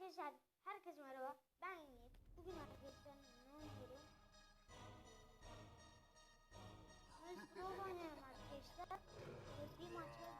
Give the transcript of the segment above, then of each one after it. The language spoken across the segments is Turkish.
Arkadaşlar herkese merhaba. Ben Yiğit. Bugün arkadaşlar ne oynuyorum? Biz prova oynuyorum arkadaşlar. Bir maça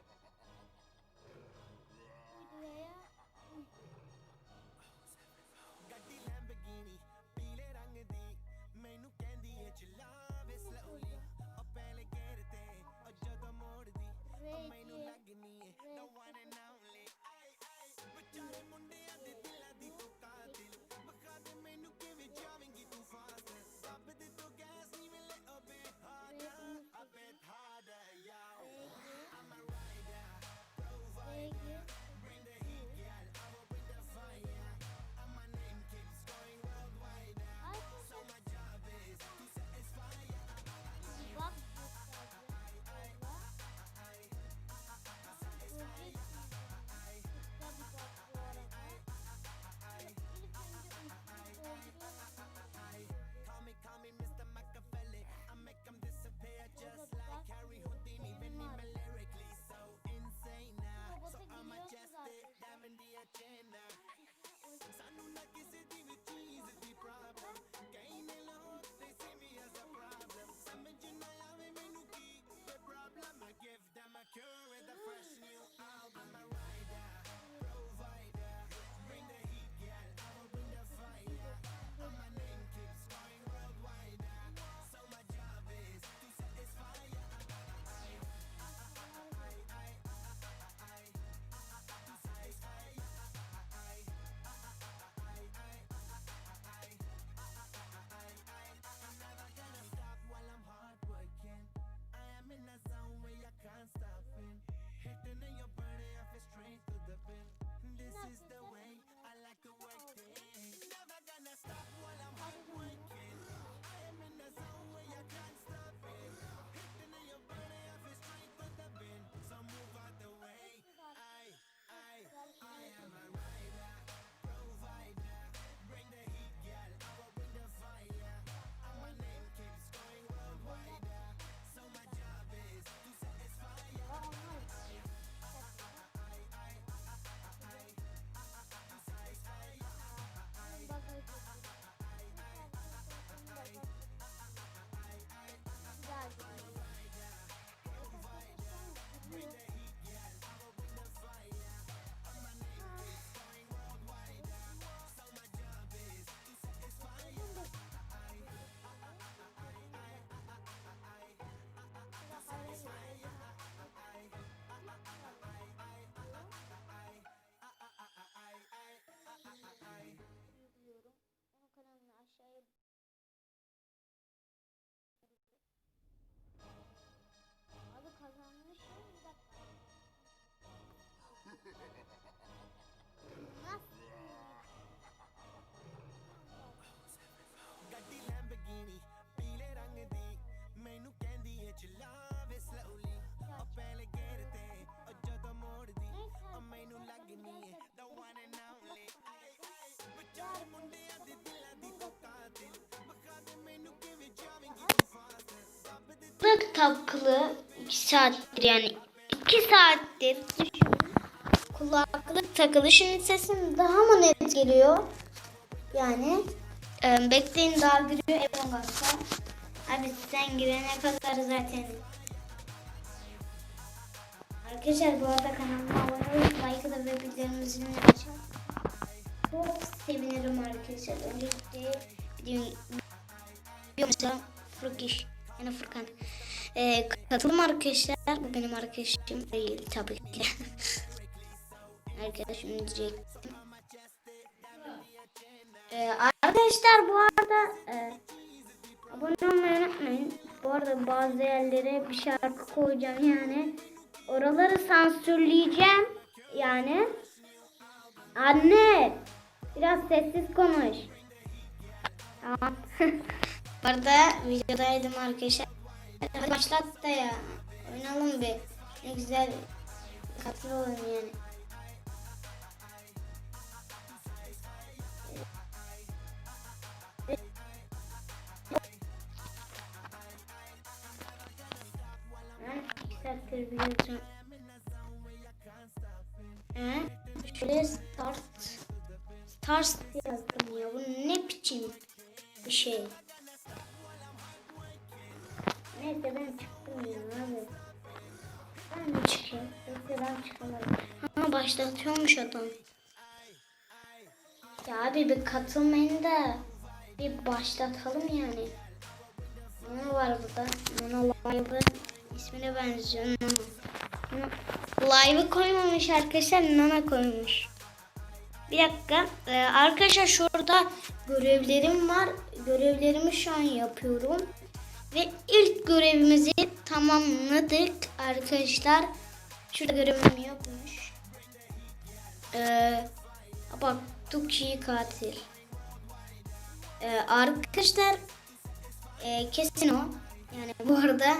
kulaklık takılı 2 saattir yani 2 saattir. Kulaklık takılı. Şimdi sesim daha mı net geliyor? Yani e, bekleyin daha giriyor Us'a. Abi sen girene kadar zaten. Arkadaşlar bu arada kanalıma abone olup like'ı da ve bildirimlerinizi açın. Çok sevinirim arkadaşlar. Öncelikle videoyu Yoksa Furkiş yani Furkan. Ee, katılım arkadaşlar. Bu benim arkadaşım değil tabii ki. Arkadaşım diyecektim. Ee, arkadaşlar bu arada e, abone olmayı unutmayın. Bu arada bazı yerlere bir şarkı koyacağım yani. Oraları sansürleyeceğim. Yani. Anne. Biraz sessiz konuş. Tamam. Bu arada videodaydım arkadaşlar. Hadi başlat da ya. Oynayalım bir. Ne güzel katıl yani. Saattir biliyorum. Ee, şöyle start start yazdım ya. Bu ne biçim bir şey. Neyse ben ya abi. Ben de çıkayım. Neyse ben çıkamadım. Ha başlatıyormuş adam. Ya abi bir katılmayın da bir başlatalım yani. Ne var burada? Nana Live'ı ismine benziyor. Nana. Live'ı koymamış arkadaşlar. Nana koymuş. Bir dakika. Ee, arkadaşlar şurada görevlerim var. Görevlerimi şu an yapıyorum. Ve ilk görevimizi tamamladık arkadaşlar. Şurada görevim yokmuş. Ee, bak Tuki katil. Ee, arkadaşlar e, kesin o. Yani bu arada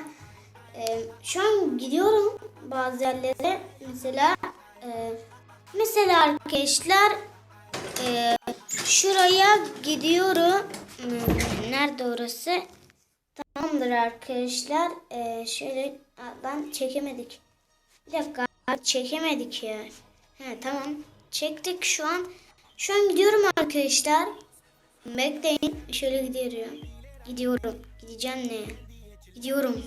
e, şu an gidiyorum bazı yerlere. Mesela e, mesela arkadaşlar e, şuraya gidiyorum. Hmm, Nerede orası? Tamamdır arkadaşlar. Ee, şöyle ben çekemedik. Bir dakika çekemedik ya. He tamam. Çektik şu an. Şu an gidiyorum arkadaşlar. Bekleyin. Şöyle gidiyorum. Gidiyorum. Gideceğim ne? Gidiyorum.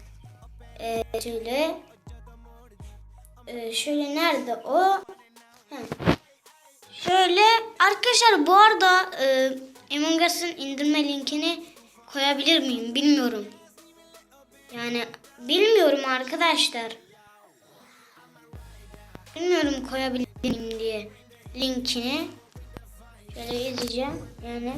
ee, şöyle. Ee, şöyle nerede o? He. Şöyle arkadaşlar bu arada e, Among Us'ın indirme linkini koyabilir miyim bilmiyorum. Yani bilmiyorum arkadaşlar. Bilmiyorum koyabilir miyim diye linkini. Şöyle yazacağım yani.